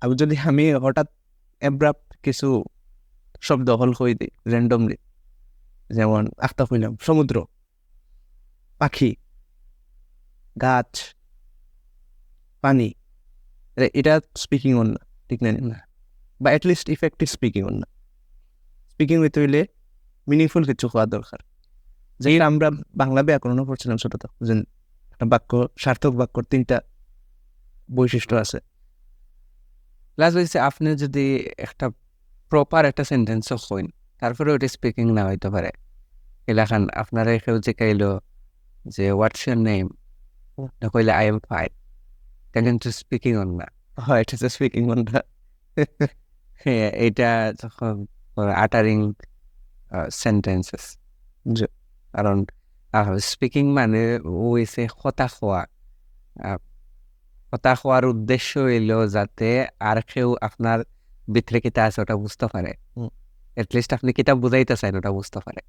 আর যদি আমি হঠাৎ অ্যাব্রাপ্ট কিছু শব্দ হল হয়ে দিই র্যান্ডমলি যেমন আখতা হইলাম সমুদ্র পাখি গাছ পানি এটা স্পিকিং অন না ঠিক না না বা at least effective speaking on না স্পিকিং হইতে হইলে মিনিংফুল কিছু হওয়া দরকার যেটা আমরা বাংলা ব্যাকরণও পড়ছিলাম ছোট তো যে একটা বাক্য সার্থক বাক্যর তিনটা বৈশিষ্ট্য আছে। প্লাস হয়েছে আপনি যদি একটা প্রপার একটা সেন্টেন্সও হইন তারপরে ওটা স্পিকিং না হইতে পারে। এলাকান আপনারা কেউ যে কাইলো যে হোয়াটস ইউর নেম না কইলে আই এম ফাইন এটা কিন্তু স্পিকিং অন না। হয় এটা হচ্ছে স্পিকিং অনটা হ্যাঁ এটা যখন আটারিং সেন্টেন্সেস। কারণ স্পিকিং মানে হয়েছে হতাশ হওয়া আহ, হতাশ হওয়ার উদ্দেশ্য হইল যাতে আর কেউ আপনার ভিতরে কিতা আছে ওটা বুঝতে পারে। এটলিস্ট আপনি কিতাব বুঝাইতে চান ওটা বুঝতে পারে